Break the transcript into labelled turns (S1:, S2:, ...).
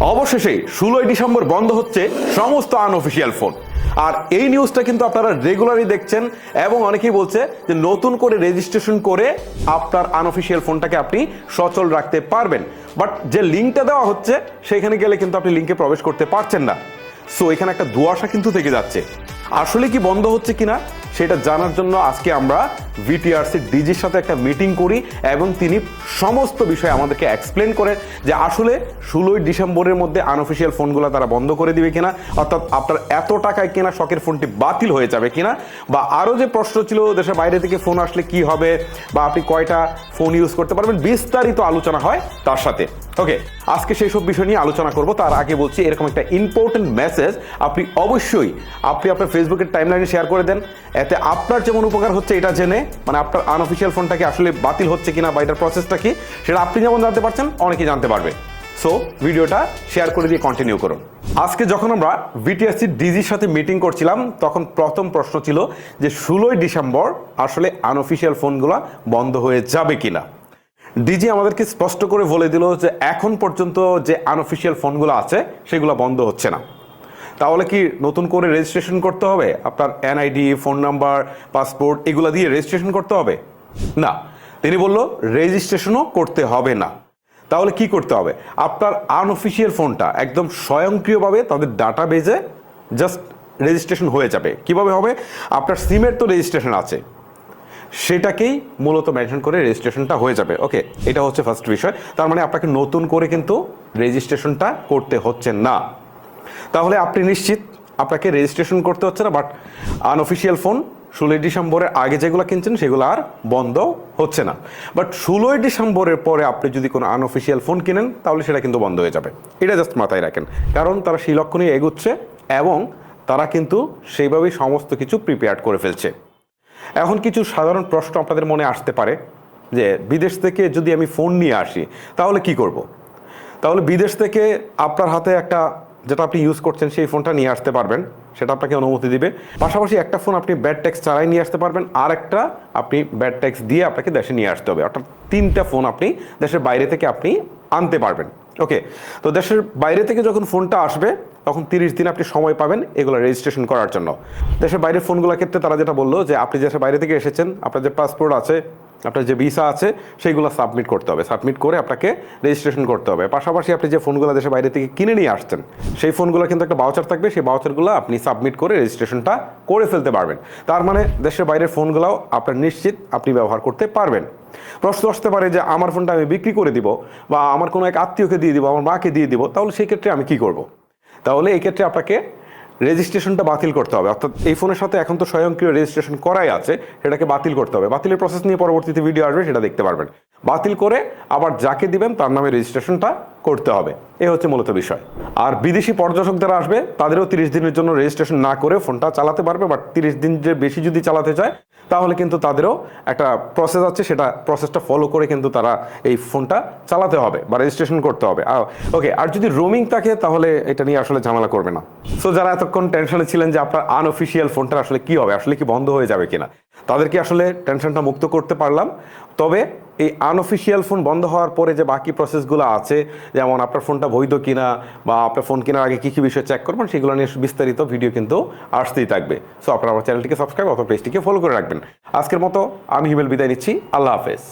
S1: অবশেষে ষোলোই ডিসেম্বর বন্ধ হচ্ছে সমস্ত আনঅফিসিয়াল ফোন আর এই নিউজটা কিন্তু আপনারা রেগুলারই দেখছেন এবং অনেকেই বলছে যে নতুন করে রেজিস্ট্রেশন করে আপনার আনঅফিসিয়াল ফোনটাকে আপনি সচল রাখতে পারবেন। বাট যে লিঙ্কটা দেওয়া হচ্ছে, সেখানে গেলে কিন্তু আপনি লিঙ্কে প্রবেশ করতে পারছেন না। সো এখানে একটা দুয়াশা কিন্তু থেকে যাচ্ছে। আসলে কি বন্ধ হচ্ছে কিনা? সেটা জানার জন্য আজকে আমরা ভিটিআরসি ডিজির সাথে একটা মিটিং করি এবং তিনি সমস্ত বিষয় আমাদেরকে এক্সপ্লেন করে যে আসলে ষোলোই ডিসেম্বরের মধ্যে আনঅফিসিয়াল ফোনগুলো তারা বন্ধ করে দিবে কিনা, অর্থাৎ আপনার এত টাকায় কেনা শখের ফোনটি বাতিল হয়ে যাবে কিনা, বা আরও যে প্রশ্ন ছিল দেশের বাইরে থেকে ফোন আসলে কি হবে, বা আপনি কয়টা ফোন ইউজ করতে পারবেন, বিস্তারিত আলোচনা হয় তার সাথে। ওকে আজকে সেই সব বিষয় নিয়ে আলোচনা করব, তার আগে বলছি এরকম একটা ইম্পর্টেন্ট মেসেজ আপনি অবশ্যই, আপনি আপনার ফেসবুকের টাইমলাইনে শেয়ার করে দেন এতে আপনার যেমন উপকার হচ্ছে এটা জেনে মানে আপনার আনঅফিসিয়াল ফোনটাকে আসলে বাতিল হচ্ছে কিনা বা এটার প্রসেসটা কি, সেটা আপনি যেমন জানতে পারছেন, অনেকে জানতে পারবে। সো ভিডিওটা শেয়ার করে দিয়ে কন্টিনিউ করুন। আজকে যখন আমরা বিটিএসসি ডিজির সাথে মিটিং করছিলাম, তখন প্রথম প্রশ্ন ছিল যে ষোলোই ডিসেম্বর আসলে আনঅফিসিয়াল ফোনগুলো বন্ধ হয়ে যাবে কিনা। ডিজি আমাদেরকে স্পষ্ট করে বলে দিল যে এখন পর্যন্ত যে আনঅফিসিয়াল ফোনগুলো আছে, সেগুলো বন্ধ হচ্ছে না। তাহলে কি নতুন করে রেজিস্ট্রেশন করতে হবে? আপনার এনআইডি ফোন নাম্বার পাসপোর্ট এগুলো দিয়ে রেজিস্ট্রেশন করতে হবে? না। তিনি বলল রেজিস্ট্রেশনও করতে হবে না। তাহলে কি করতে হবে? আপনার আনঅফিসিয়াল ফোনটা একদম স্বয়ংক্রিয়ভাবে তাদের ডাটা বেজে জাস্ট রেজিস্ট্রেশন হয়ে যাবে। কীভাবে হবে? আপনার সিমের তো রেজিস্ট্রেশন আছে। সেটাকেই মূলত মেনশন করে রেজিস্ট্রেশনটা হয়ে যাবে। ওকে এটা হচ্ছে ফার্স্ট বিষয়। তার মানে আপনাকে নতুন করে কিন্তু রেজিস্ট্রেশনটা করতে হচ্ছে না। তাহলে আপনি নিশ্চিত আপনাকে রেজিস্ট্রেশন করতে হচ্ছে না বাট আনঅফিসিয়াল ফোন ষোলোই ডিসেম্বরের আগে যেগুলো কিনছেন সেগুলো আর বন্ধ হচ্ছে না। বাট ষোলোই ডিসেম্বরের পরে আপনি যদি কোনো আনঅফিসিয়াল ফোন কিনেন, তাহলে সেটা কিন্তু বন্ধ হয়ে যাবে। এটা জাস্ট মাথায় রাখেন। কারণ তারা সেই লক্ষ্য নিয়ে এগোচ্ছে এবং তারা কিন্তু সেইভাবেই সমস্ত কিছু প্রিপেয়ার করে ফেলছে। এখন কিছু সাধারণ প্রশ্ন আপনাদের মনে আসতে পারে যে, বিদেশ থেকে যদি আমি ফোন নিয়ে আসি, তাহলে কি করব। তাহলে বিদেশ থেকে আপনার হাতে একটা যেটা আপনি ইউজ করছেন, সেই ফোনটা নিয়ে আসতে পারবেন। সেটা আপনাকে অনুমতি দিবে। পাশাপাশি একটা ফোন আপনি ব্যাড ট্যাক্স ছাড়াই নিয়ে আসতে পারবেন। আর একটা আপনি ব্যাড ট্যাক্স দিয়ে আপনাকে দেশে নিয়ে আসতে হবে। অর্থাৎ তিনটা ফোন আপনি দেশের বাইরে থেকে আপনি আনতে পারবেন। ওকে তো দেশের বাইরে থেকে যখন ফোনটা আসবে, তখন তিরিশ দিন আপনি সময় পাবেন এগুলো রেজিস্ট্রেশন করার জন্য। দেশের বাইরের ফোনগুলোর ক্ষেত্রে তারা যেটা বলল যে, আপনি দেশের বাইরে থেকে এসেছেন, আপনার যে পাসপোর্ট আছে আপনার যে ভিসা আছে, সেইগুলো সাবমিট করতে হবে। সাবমিট করে আপনাকে রেজিস্ট্রেশন করতে হবে। পাশাপাশি আপনি যে ফোনগুলো দেশের বাইরে থেকে কিনে নিয়ে আসছেন, সেই ফোনগুলো কিন্তু একটা বাউচার থাকবে। সেই বাউচারগুলো আপনি সাবমিট করে রেজিস্ট্রেশনটা করে ফেলতে পারবেন। তার মানে দেশের বাইরের ফোনগুলোও আপনার নিশ্চিত আপনি ব্যবহার করতে পারবেন। প্রশ্ন আসতে পারে যে, আমার ফোনটা আমি বিক্রি করে দিব বা আমার কোনো এক আত্মীয়কে দিয়ে দিব, আমার মাকে দিয়ে দিব, তাহলে সেই ক্ষেত্রে আমি কি করব? তাহলে এই ক্ষেত্রে আপনাকে রেজিস্ট্রেশনটা বাতিল করতে হবে। অর্থাৎ এই ফোনের সাথে এখন তো স্বয়ংক্রিয় রেজিস্ট্রেশন করাই আছে, সেটাকে বাতিল করতে হবে। বাতিলের প্রসেস নিয়ে পরবর্তীতে ভিডিও আসবে, সেটা দেখতে পারবেন। বাতিল করে আবার যাকে দিবেন, তার নামে রেজিস্ট্রেশনটা করতে হবে। এ হচ্ছে মূলত বিষয়। আর বিদেশি পর্যটক যারা আসবে, তাদেরও তিরিশ দিনের জন্য রেজিস্ট্রেশন না করে ফোনটা চালাতে পারবে বাট তিরিশ দিন যে বেশি যদি চালাতে চায়, তাহলে কিন্তু তাদেরও একটা প্রসেস আছে, সেটা প্রসেসটা ফলো করে কিন্তু তারা এই ফোনটা চালাতে হবে বা রেজিস্ট্রেশন করতে হবে। ওকে আর যদি রোমিং থাকে, তাহলে এটা নিয়ে আসলে ঝামেলা করবে না। সো যারা এতক্ষণ টেনশনে ছিলেন যে আপনার আনঅফিসিয়াল ফোনটা আসলে কি হবে, আসলে কি বন্ধ হয়ে যাবে কিনা, তাদেরকে আসলে টেনশনটা মুক্ত করতে পারলাম। তবে এই আনঅফিসিয়াল ফোন বন্ধ হওয়ার পরে যে বাকি প্রসেসগুলো আছে, যেমন আপনার ফোনটা বৈধ কিনা বা আপনার ফোন কেনার আগে কী কী বিষয় চেক করবেন, সেগুলো নিয়ে বিস্তারিত ভিডিও কিন্তু আসতেই থাকবে। সো আপনার আমার চ্যানেলটিকে সাবস্ক্রাইব অথবা পেজটিকে ফলো করে রাখবেন। আজকের মতো আমি হিমেল বিদায় নিচ্ছি। আল্লাহ হাফেজ।